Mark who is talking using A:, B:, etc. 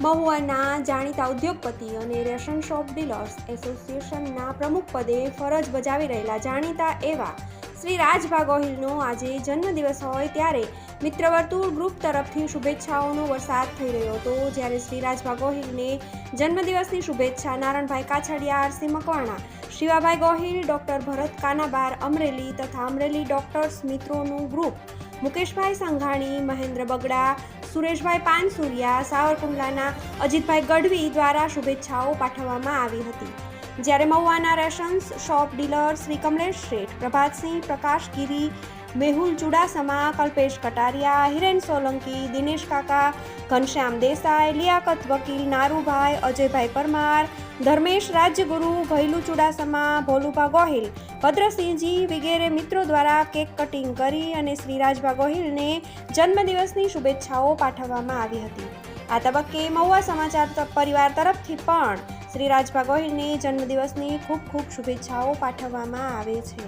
A: મહુવાના જાણીતા ઉદ્યોગપતિ અને રેશન શોપ ડીલર્સ એસોસિએશનના પ્રમુખ પદે ફરજ બજાવી રહેલા જાણીતા એવા શ્રી રાજભા ગોહિલનો આજે જન્મદિવસ હોય ત્યારે મિત્રવર્તુળ ગ્રુપ તરફથી શુભેચ્છાઓનો વરસાદ થઈ રહ્યો હતો. જ્યારે શ્રી રાજભા ગોહિલને જન્મદિવસની શુભેચ્છા નારણભાઈ કાછડિયા આરસી મકવાણા, શિવાભાઈ ગોહિલ, ડૉક્ટર ભરત કાનાબાર, અમરેલી તથા અમરેલી ડૉક્ટર્સ મિત્રોનું ગ્રુપ, મુકેશભાઈ સંઘાણી, મહેન્દ્ર બગડા સુરેશભાઈ પાનસુરિયા સાવરકુંડલાના અજીતભાઈ ગઢવી દ્વારા શુભેચ્છાઓ પાઠવવામાં આવી હતી. જ્યારે મહુવાના rations, shop dealer Shri Kamlesh Sheth, Prabhatsinh, Prakash ગીરી, મેહુલ ચુડાસમા, કલ્પેશ કટારિયા, હિરેન સોલંકી, દિનેશ કાકા, ઘનશ્યામ દેસાઈ, લિયાકત વકીલ, નારુભાઈ, અજયભાઈ પરમાર, ધર્મેશ રાજ્યગુરુ ભૈલુ ચુડાસમા, ભોલુભા ગોહિલ, ભદ્રસિંહજી વગેરે મિત્રો દ્વારા કેક કટિંગ કરી અને શ્રી રાજભા ગોહિલને જન્મદિવસની શુભેચ્છાઓ પાઠવવામાં આવી હતી. આ તબક્કે મહુવા સમાચાર પરિવાર તરફથી પણ શ્રી રાજભા ગોહિલને જન્મદિવસની ખૂબ ખૂબ શુભેચ્છાઓ પાઠવવામાં આવે છે.